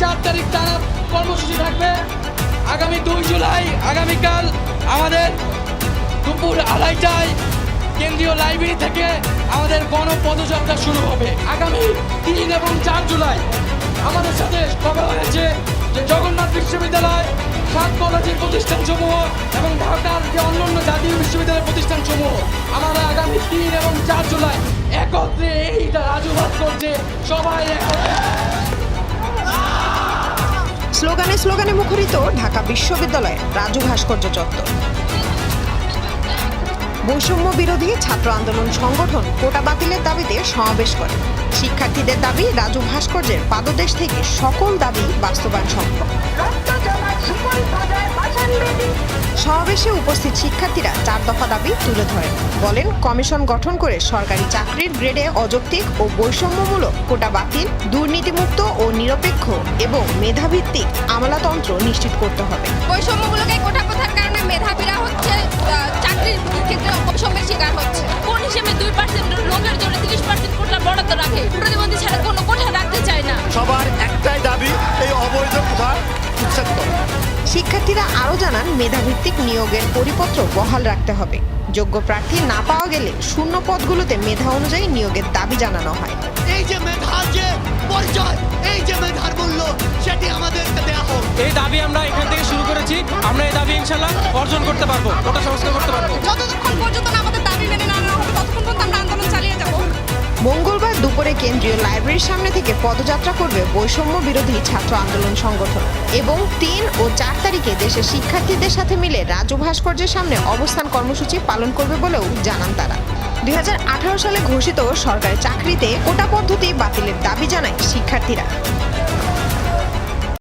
চার তারিখ টানা কর্মসূচি থাকবে। আগামী দুই জুলাই, আগামীকাল আমাদের দুপুর আড়াইটায় কেন্দ্রীয় লাইব্রেরি থেকে আমাদের গণ পদযাত্রা শুরু হবে। আগামী তিন এবং চার জুলাই আমাদের সাথে কথা হয়েছে যে জগন্নাথ বিশ্ববিদ্যালয়, সাত কলেজের প্রতিষ্ঠান সমূহ এবং ঢাকার যে অন্যান্য জাতীয় বিশ্ববিদ্যালয়ের প্রতিষ্ঠান সমূহ আমরা আগামী তিন এবং চার জুলাই একত্রে এইটা রাজুভাত করছে সবাই একত্রে। স্লোগানে স্লোগানে মুখরিত ঢাকা বিশ্ববিদ্যালয়ের রাজু ভাস্কর্য চত্বর। বৈষম্য বিরোধী ছাত্র আন্দোলন সংগঠন কোটা বাতিলের দাবিতে সমাবেশ করে। শিক্ষার্থীদের দাবি, রাজু ভাস্কর্যের পাদদেশ থেকে সকল দাবি বাস্তবায়ন সম্ভব। সমাবেশে উপস্থিত শিক্ষার্থীরা চার দফা দাবি তুলে ধরেন। বলেন কমিশন গঠন করে সরকারি চাকরির গ্রেডে অযৌক্তিক ও বৈষম্যমূলক কোটা বাতিল দুর্নীতিমুক্ত ও নিরপেক্ষ এবং মেধাভিত্তিক আমলাতন্ত্র নিশ্চিত করতে হবে। বৈষম্যগুলোকে কোঠা কোথার কারণে মেধাবীরা হচ্ছে চাকরির ক্ষেত্রে বৈষম্যের শিকার হচ্ছে। কোন হিসেবে দুই পার্সেন্ট লোকের জন্য তিরিশ পার্সেন্ট কোটা বরাদ্দ রাখে? প্রতিবন্ধী ছাড়া কোনো কোঠা রাখতে চায় না। সবার শিক্ষার্থীরা আরও জানান মেধাভিত্তিক নিয়োগের পরিপত্র বহাল রাখতে হবে। যোগ্য প্রার্থী না পাওয়া গেলে শূন্য পদগুলোতে মেধা অনুযায়ী নিয়োগের দাবি জানানো হয়। এই যে মেধার যে পরিচয় এই যে মেধার মূল্য সেটি আমাদেরকে দেওয়া হোক। এই দাবি আমরা এখান থেকে শুরু করেছি। আমরা এই দাবি ইনশাল্লাহ অর্জন করতে পারব ওটা সংস্কার করতে পারব। যতক্ষণ পর্যন্ত আমাদের দাবি মেনে কেন্দ্রীয় লাইব্রেরির সামনে থেকে পদযাত্রা করবে বৈষম্য বিরোধী ছাত্র আন্দোলন সংগঠন এবং তিন ও চার তারিখে দেশের শিক্ষার্থীদের সাথে মিলে রাজু ভাস্কর্যের সামনে অবস্থান কর্মসূচি পালন করবে বলেও জানান তারা। দুই হাজার আঠারো সালে ঘোষিত সরকারি চাকরিতে কোটা পদ্ধতি বাতিলের দাবি জানায় শিক্ষার্থীরা।